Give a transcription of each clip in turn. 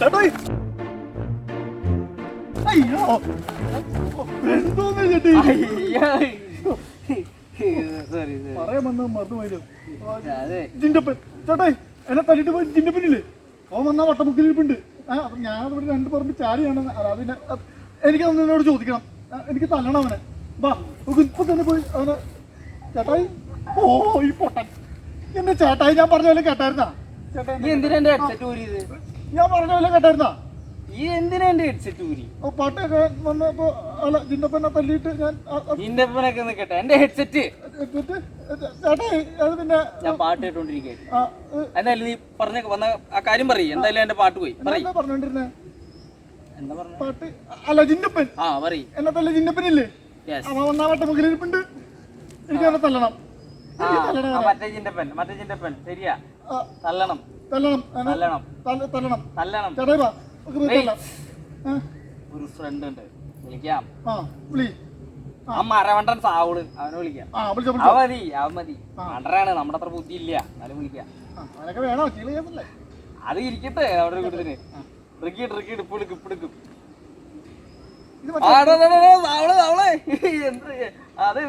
ചേട്ടായി അയ്യോ. എന്തോന്ന് ചേട്ടി? പറയാൻ വന്ന മറന്നുപോയല്ലോ ജിൻഡപ്പൻ ചേട്ടായി എന്നെ തല്ലിട്ട് പോയി ജിൻഡപ്പനില്ലേ ഓൻ വന്ന വട്ടമുക്കിൽ ഇരിപ്പുണ്ട് ആ അപ്പൊ ഞാൻ ഇവിടെ രണ്ട് പറമ്പ് ചാരിയാണ്. അതിനെ എനിക്ക് എന്നോട് ചോദിക്കണം. എനിക്ക് തല്ലണം അവനെ. വാ ഇപ്പൊ തന്നെ പോയി അവനെ. ചേട്ടായി ഓ ഈ പൊട്ടൻ. എന്റെ ചേട്ടായി ഞാൻ പറഞ്ഞ പോലെ കേട്ടായിരുന്നാ? ചേട്ടായി നീ എന്തിനാ എന്റെ ഹെഡ്സെറ്റ് ഊരിയത്? ഞാൻ പറഞ്ഞ പോലെ കേട്ടായിരുന്നാ? ഈ എന്തിനാ എന്റെ ഹെഡ്സെറ്റ് ഊരി? ഓ പാട്ടൊക്കെ വന്നപ്പോ അല്ല ജിന്നപ്പനെ തല്ലിയിട്ട് ഞാൻ നിന്റെ ഒപ്പനൊക്കെ നിക്കട്ടെ എന്റെ ഹെഡ്സെറ്റ് എന്നിട്ട് ചേട്ടായി അത് പിന്നെ ഞാൻ പാട്ട് കേട്ടോണ്ടിരിക്കുകയായിരുന്നു ആ, ഏ, എന്തായാലും നീ പറഞ്ഞ വന്ന ആ കാര്യം പറയും. എന്തായാലും എന്റെ പാട്ട് പോയി. പറയ്. എന്താ പറഞ്ഞോണ്ടിരുന്നേ? എന്താ പറഞ്ഞ? പാട്ട്? അല്ല ജിന്നപ്പൻ. ആ പറയ്. എന്നെ തല്ല ജിന്നപ്പനില്ലേ? യെസ് അവൻ ഒന്നാവട്ടെ മുകളിലിരിപ്പുണ്ട്. എനിക്ക് അവനെ തല്ലണം. ആ എനിക്ക് തല്ലണം അവനെ. മറ്റേ ശരിയാ. ആ, തല്ലണം. തല്ലണം തല്ലണം. തല്ലണം. തല്ലണം. ഏ? ഒരു ഫ്രണ്ട് ഉണ്ട്. വിളിക്കാം. ആ വിളി. ആ. മരവണ്ടൻ സാവൾ. അവനെ വിളിക്കാം. അവൻ മതി അവൻ മതി. മണ്ടറാണ് നമ്മുടെ അത്ര ബുദ്ധി ഇല്ല എന്നാലും വിളിക്കാം. അത് ഇരിക്കട്ടെ അവിടെ കൂട്ടത്തിന് ട്രിക്കി ട്രിക്കി ഇടുപ്പെടുക്കും ഇപ്പിടുക്കും. എന്ത് അത്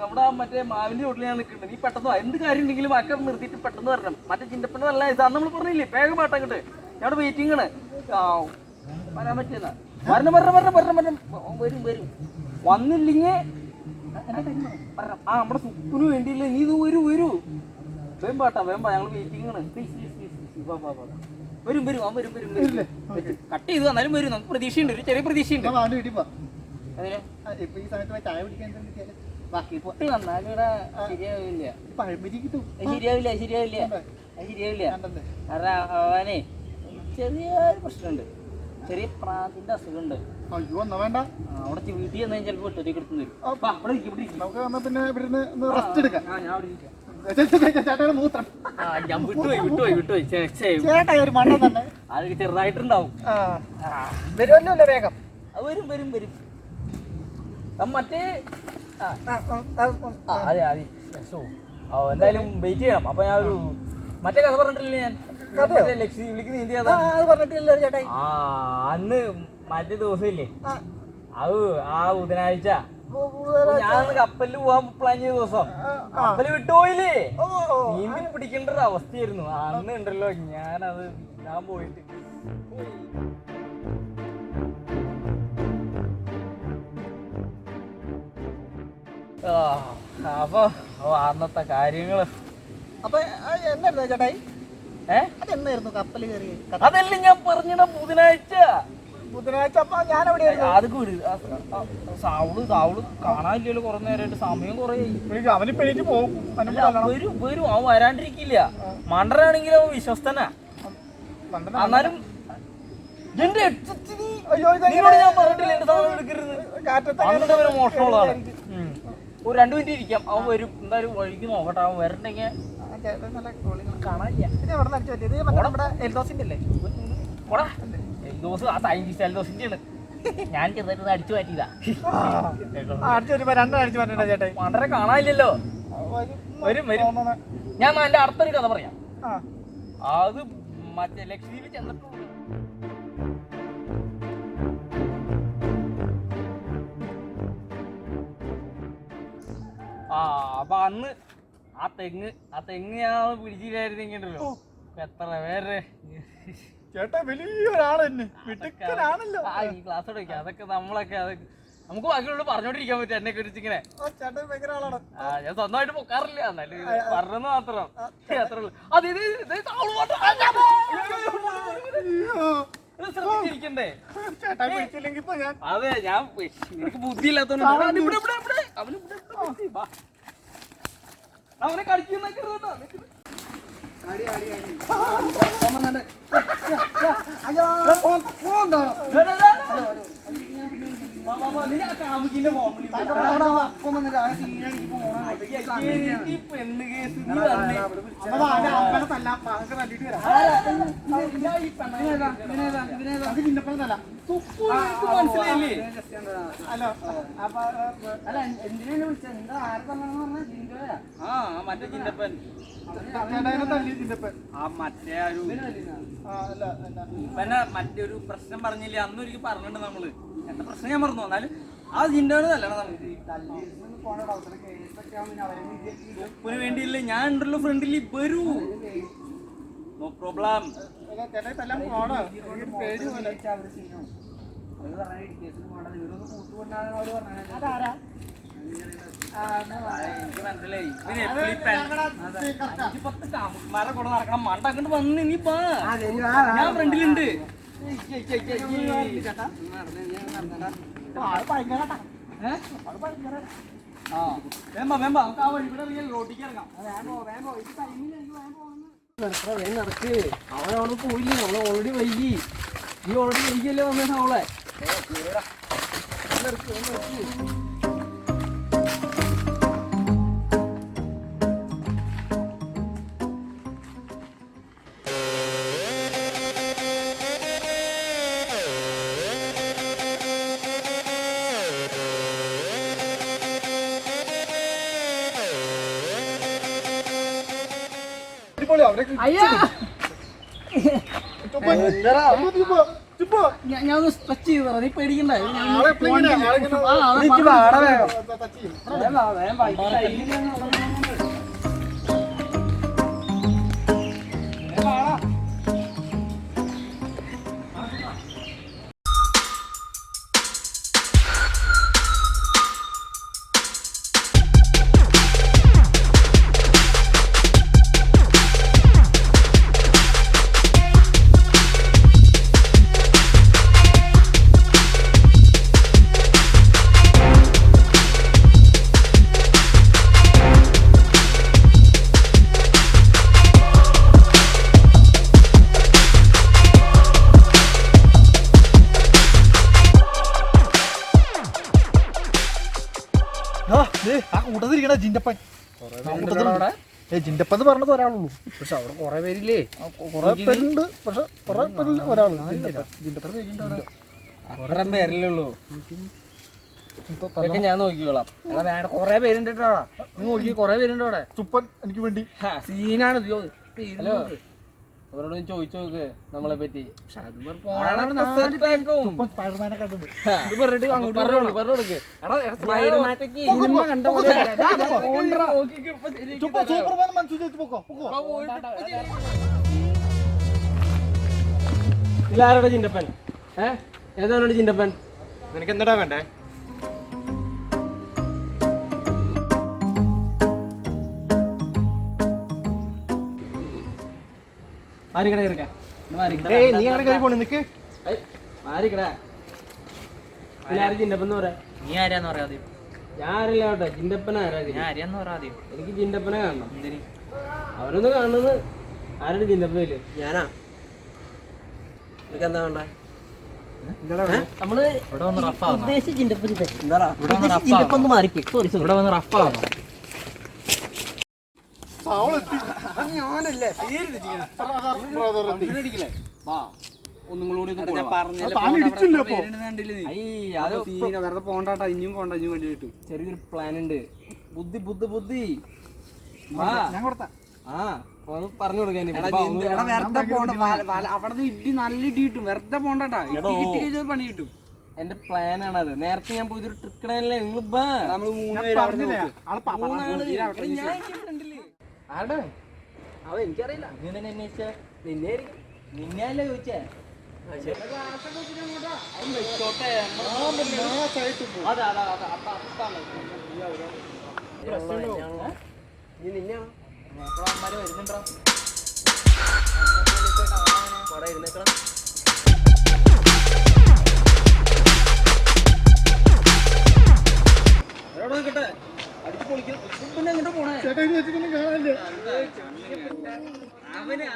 നമ്മുടെ മറ്റേ മാവിന്റെ ചോട്ടിൽ ഞാൻ നിൽക്കുന്നുണ്ട് നീ പെട്ടെന്ന് എന്ത് കാര്യം ഉണ്ടെങ്കിലും അക്കം നിർത്തിയിട്ട് പെട്ടെന്ന് വരണം. മറ്റേ ചിന്തപ്പന്റെ നല്ല ഇതാണ് നമ്മൾ പറഞ്ഞില്ലേ? വേഗം പാട്ടങ്ങട്ട് ഞാൻ വെയിറ്റിംഗ് ആണ്. ആ, വരാൻ പറ്റിയ വരണം വരണം വരണം വരണം വരണം. വരും വരും. വന്നില്ലെങ്കിൽ ആ നമ്മുടെ സുപ്പിന് വേണ്ടിയില്ലേ? നീ ഇത് വരൂ വരൂ. വേം പാട്ടാ വേം പാ. ഞങ്ങൾ വെയിറ്റിംഗ് ആണ്. വരും വരും ആ വരും വരും വരും. കട്ട് ചെയ്ത് വന്നാലും വരും. നമുക്ക് പ്രതീക്ഷയുണ്ട്. ഒരു ചെറിയ പ്രതീക്ഷയുണ്ട്. ഈ സമയത്ത് ചായ കുടിക്കാൻ ബാക്കി പൊട്ടി വന്നാലും ഇവിടെ ശരിയാവില്ല. ഈ പഴംപൊരി കിട്ടും അത് ശരിയാവില്ല അത് ശരിയാവില്ല. ശരിയാവില്ല. കാരണം അവനെ ചെറിയൊരു പ്രശ്നമുണ്ട്. ചെറിയ പ്രാന്തിന്റെ അസുഖമുണ്ട്. അയ്യോ എന്നാ വേണ്ട. അവിടെ വീട്ടിൽ ചെന്നാൽ ചിലപ്പോൾ ഇവിടെ ഇരിക്ക്, നമുക്ക് പിന്നെ ഇവിടുന്ന് റെസ്റ്റ് എടുക്കാം. ഞാൻ അവിടെ ഇരിക്കാം. ചെറുതായിട്ടുണ്ടാവും. വരുമല്ലോ വേഗം? വരും വരും വരും. മറ്റേ ആ, അതെ അതെ. സോ എന്തായാലും വെയിറ്റ് ചെയ്യണം. അപ്പൊ ഞാൻ ഒരു മറ്റേ കഥ പറഞ്ഞിട്ടില്ലേ ഞാൻ? കഥയോ? മറ്റേ ലക്ഷ്മി വിളിക്ക് ആ, അത് അന്ന് മറ്റേ ദിവസമില്ലേ? ആ, അത് ആ ബുധനാഴ്ച. ഞാൻ കപ്പലിൽ പോവാൻ പ്ലാൻ ചെയ്ത ദിവസം. കപ്പൽ വിട്ടുപോയില്ലേ? നീന്തി പിടിക്കേണ്ട ഒരു അവസ്ഥയായിരുന്നു. അന്ന് ഉണ്ടല്ലോ ഞാനത് ഞാൻ പോയിട്ട്. അപ്പൊ ഓ, അന്നത്തെ കാര്യങ്ങൾ. അപ്പൊ എന്നായിരുന്നു ചേട്ടായി? ഏ? അതെന്നായിരുന്നു കപ്പൽ കയറി അതല്ലേ ഞാൻ പറഞ്ഞിട ബുധനാഴ്ച. ബുധനാഴ്ച അപ്പൊ ഞാൻ അവിടെ അത് വിട് സാവൾ സാവൾ കാണാനില്ലല്ലോ കുറെ നേരമായിട്ട് സമയം കുറെ അവനിപ്പോ എണീറ്റ് പോകും. വരും വരും. അവൻ വരാണ്ടിരിക്കില്ല. മണ്ടനാണെങ്കിൽ അവൻ വിശ്വസ്തനാ. എന്നാലും എന്റെ headset നീ- അയ്യോ ഞാൻ പറഞ്ഞിട്ടില്ല എന്റെ സാധനം എടുക്കരുത്. മോഷണമുള്ളതാണ്. ഒരു രണ്ടു മിനിറ്റ് ഇരിക്കാം. അവൻ വരും. എന്തായാലും വഴിക്ക് നോക്കട്ടെ. അവൻ വരണ്ടെങ്കിൽ കാണാനില്ല. ഇത് എവിടെ നടിച്ചു പറ്റിയത് ഇത് മറ്റേ നമ്മുടെ എൽദോസിന്റെ അല്ലേ? പോടാ എൽദോസ് ആ സയന്റിസ്റ്റ് എൽദോസിന്റെ ആണ്. ഞാൻ ചെറുതായിട്ട് അടിച്ചു മാറ്റിയതാ. അടിച്ചു വരുമ്പോ രണ്ടും അടിച്ചു പറ്റണ്ട ചേട്ടായി മണ്ടരെ കാണാനില്ലല്ലോ. വരും വരും ഞാൻ എന്റെ അടുത്തൊരു കഥ പറയാം. അത് മറ്റേ ലക്ഷദ്വീപിൽ ചെന്നിട്ടുള്ളൂ അപ്പൊ അന്ന് ആ തെങ്ങ് ആ തെങ്ങ് ഞാൻ പിടിച്ചില്ലായിരുന്നെങ്കിലോ എത്ര പേര് ചേട്ടാ വലിയൊരാളെന്നെ മിടുക്കനാണല്ലോ. ആ ഈ ക്ലാസ് എടുക്കാം അതൊക്കെ നമ്മളൊക്കെ അതൊക്കെ നമുക്ക് ബാക്കിയുള്ള പറഞ്ഞോണ്ടിരിക്കാൻ പറ്റും എന്നെ കുറിച്ച് ഇങ്ങനെ. ആ ഞാൻ സ്വന്തമായിട്ട് പൊക്കാറില്ല. എന്നാലും പറഞ്ഞെന്ന് മാത്രം. അത്രേ ഉള്ളൂ. അത് ഇത് ഇത് ഞാൻ അതെ എനിക്ക് ബുദ്ധി ഇല്ലാത്തോണ്ട് അവന് ഇവിടെ, ഇവിടെ, ഇവിടെ. അവന് ഇവിടെ, ഇവിടെ ബുദ്ധി. വാ. അവനെ കടിക്കുന്നൊക്കെ പെണ്ണ് കേസ് മനസ്സിലായില്ലേ അല്ല, അപ്പൊ, ഏ, അല്ല എന്തിനാണ് വിളിച്ചത്? എന്താ ആരെ തന്നെന്ന് പറഞ്ഞാൽ ജിൻഡോയാ. ആ മറ്റേ ചിന്നപ്പൻ. ആ മറ്റേ ഒരു ഇപ്പന്നെ മറ്റേ ഒരു പ്രശ്നം പറഞ്ഞില്ലേ. അന്ന് ഒരിക്കലും പറഞ്ഞിട്ടുണ്ട് നമ്മൾ. എന്താ പ്രശ്നം ഞാൻ മറന്നു. എന്നാലും ആ ജിൻഡോട് തല്ലണം നമുക്ക് ഉപ്പിന് വേണ്ടിയില്ലേ. ഞാൻ ഉണ്ടല്ലോ ഫ്രണ്ടിൽ വരൂ. നോ പ്രോബ്ലം തല്ലാൻ പോണോ? പോലെ. കൂടെ നടക്കണം. മണ്ട അങ്ങോട്ട് വന്ന് നീ പാ. ഞാൻ ഫ്രണ്ടിലുണ്ട്. ആ, അത് ഭയങ്കര ട്ടാ. ആ. വേമ്പ വേമ്പ. നമുക്ക് ആ വഴി കൂടെ ഇറങ്ങിയാൽ റോട്ടിക്ക് ഇറങ്ങാം. നടക്ക്. അവനവിടെ പോയില്ലേ? അവളെ ഓൾറെഡി വൈകി. നീ ഓൾറെഡി വൈകിയല്ലേ വന്നേ അവളെ? അടിപൊളി, അവിടെ അയ്യാ ചുപ്പ്. ചുപ്പ്, ചുപ്പ്. ഞാൻ ഒന്ന് ടച്ച് ചെയ്തു നീ പേടിക്കണ്ട ആളെ ആ, ആളെ. ടച്ച് ചെയ്യും. കൂട്ടത്തിരിക്കണ ജിൻഡപ്പൻ. ഏ ജിൻഡപ്പൻ. എന്ന് പറഞ്ഞത് ഒരാളുള്ളൂ. പക്ഷെ അവിടെ കൊറേ പേരില്ലേ? കുറെ പേരുണ്ട്. പക്ഷെ കുറെ പേരിൽ ഒരാൾ പേരുണ്ട് കൊറേ പേരില്ലുള്ളൂ ഞാൻ നോക്കിക്കോളാം. വേണ്ട കൊറേ പേരുണ്ട് കേട്ടോ. നോക്കി കൊറേ പേരുണ്ട് അവിടെ. ചുപ്പൻ എനിക്ക് വേണ്ടി. സീനാണ് ഹലോ. അവരോട് ചോദിച്ചു നോക്ക് നമ്മളെ പറ്റി. ഇല്ലാരുടെ ചിന്തപ്പൻ ഏഹ് ഏതാണ് ചിന്തപ്പൻ നിനക്ക് എന്താ വേണ്ടേ? മാറിക്കട നീ അങ്ങനെ കയറി പോണേ? നിക്ക്. മാറിക്കട. പറയാ. നീ ആരാന്ന് പറയാതെ ഞാൻ ആരില്ല കേട്ടോ ചിന്തപ്പൻ ആരാ ഞാൻ പറയാ പറയാതെ എനിക്ക് ചിന്തപ്പനെ കാണണം. അവരൊന്ന് കാണുന്നത് ആരുടെ ചിന്തപ്പനിൽ ഞാനാ. എന്താ വേണ്ട? നമ്മൾ ഇവിടെ വന്ന് റഫാവുന്നു ഉദ്ദേശിച്ച ചിന്തപ്പൻ മാറിപ്പോയി സോറി ഇവിടെ വന്ന് റഫാവുന്നു അവളെത്തി ഞാനല്ലേ ബ്രദർ എത്തി വാ ഒന്നും കൂടി ഒന്ന് പോവാം. താൻ ഇടിച്ചില്ല അപ്പൊ അത് വെറുതെ പോണ്ടാട്ടാ ഇനിയും പോണ്ട ഇനിയും വേണ്ടി കിട്ടും ചെറിയൊരു പ്ലാൻ ഉണ്ട് ബുദ്ധി ബുദ്ധി. ബുദ്ധി വാ. ഞാൻ കൊടുത്ത. ആ പറഞ്ഞു കൊടുക്കാൻ വെറുതെ പോണ്ട അവിടെ ഇടി നല്ല ഇടി കിട്ടും. വെറുതെ പോണ്ടാട്ടാ ഇടി കിട്ടി പണി കിട്ടും. എന്റെ പ്ലാൻ ആണത് നേരത്തെ ഞാൻ പോയി ട്രിക്കണല്ലേ നിങ്ങൾ ബാ നമ്മൾ മൂന്ന് ഞാൻ പേര് അവിടെ പറഞ്ഞില്ലേ നോക്ക്. ആൾ പാപ്പ മൂന്നാൾ ഞാൻ കണ്ടില്ലേ ആടെ അവ എനിക്കറിയില്ല നീ തന്നെ അന്വേഷിച്ച നിന്നെ നിന്നെ അല്ലേ ചോദിച്ചേ നീ നിന്നെയാണോ അമ്മമാര് വരുന്നുണ്ടോ ഇരുന്നേക്കണം അവരോട് അടിച്ച് പൊളിക്കണം പിന്നെ എങ്ങോട്ട് പോണേ? ചേട്ടാ ഇത് വെച്ചിട്ടൊന്നും കാണാനില്ല അവന്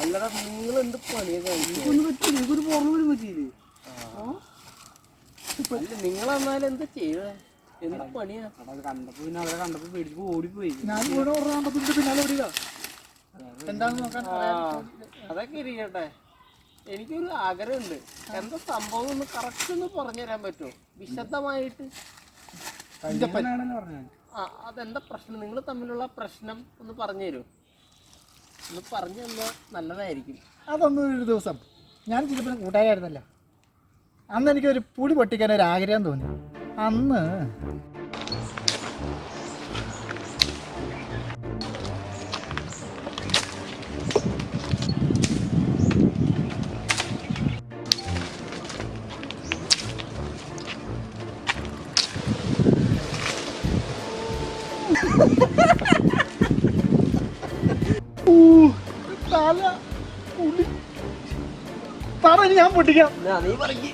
അല്ലടാ നിങ്ങൾ എന്ത് എനിക്കൊരു പോലും പറ്റിയില്ലേ? അല്ല നിങ്ങൾ എന്നാലും എന്താ ചെയ്തേ എന്ത് പണിയാ? കണ്ടപ്പോ പിന്നെ അവരെ കണ്ടപ്പോ പേടിച്ച് ഓടിപ്പോയി. ഞാൻ ഇവിടെ പിന്നാലെ എന്താണെന്ന് നോക്കാൻ അതൊക്കെ ഇരിക്കട്ടെ. എനിക്കൊരു ആഗ്രഹമുണ്ട്. എന്താ സംഭവം? ഒന്ന് കറക്റ്റ് ഒന്ന് പറഞ്ഞു തരാൻ പറ്റുമോ? വിശദമായിട്ട്. പറഞ്ഞു അതെന്താ പ്രശ്നം? നിങ്ങൾ തമ്മിലുള്ള പ്രശ്നം ഒന്ന് പറഞ്ഞു തരൂ. ഒന്ന് പറഞ്ഞു തന്നാൽ നല്ലതായിരിക്കും. അതൊന്നും ഒരു ദിവസം. ഞാൻ ചിലപ്പോൾ കൂട്ടുകാരായിരുന്നല്ലോ അന്ന് എനിക്കൊരു പുടി പൊട്ടിക്കാൻ ഒരു ആഗ്രഹം തോന്നി. അന്ന് പറ ഞാൻ പൊട്ടിക്കാം. നീ പറയ്.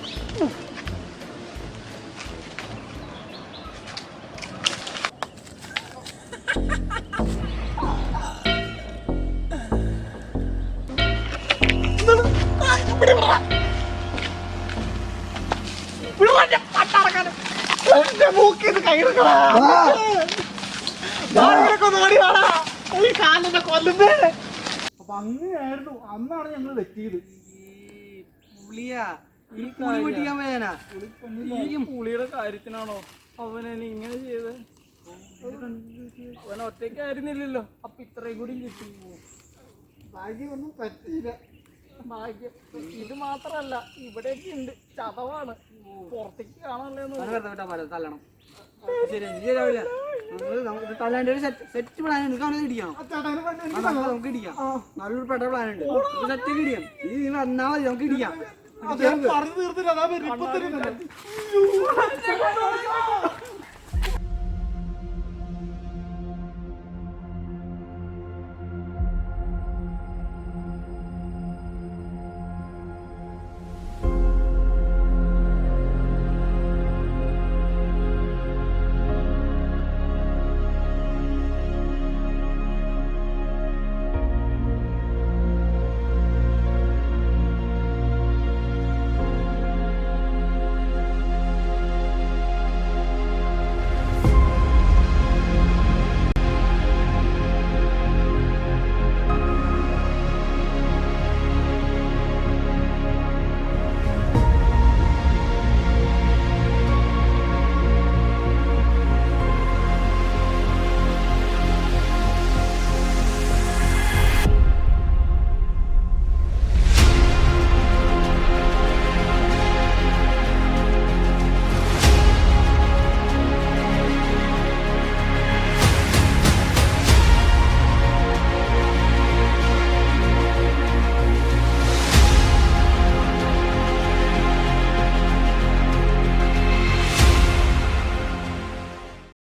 കയറുകളാ ഓടിയാടാ ഈ കാലിന്റെ കൊല്ലുന്നേ. അപ്പൊ അങ്ങനെയായിരുന്നു അന്നാണ് ഞങ്ങൾ തെറ്റിയത്. പുളിയുടെ കാര്യത്തിനാണോ അവനെ ഇങ്ങനെ ചെയ്ത്? അവൻ ഒറ്റയ്ക്കായിരുന്നില്ലല്ലോ. അപ്പൊ ഇത്രയും കൂടി കിട്ടി. ഭാഗ്യമൊന്നും പറ്റിയില്ല. ഭാഗ്യം. ഇത് മാത്രല്ല ഇവിടെയൊക്കെ ഉണ്ട്. ചതവാണ്. പുറത്തേക്ക് കാണാനുള്ള തല്ലണം. ശരി. സെറ്റ് സെറ്റ് പ്ലാൻ ഉണ്ട്. അവനെ എനിക്ക് നമുക്ക് ഇടിക്കാം നല്ലൊരു പെട്ട പ്ലാൻ ഉണ്ട്. സെറ്റ് ഇടിക്കാം ഇത് നീ വന്നാ മതി നമുക്ക് ഇടിക്കാം പറഞ്ഞു തീർത്തില്ല.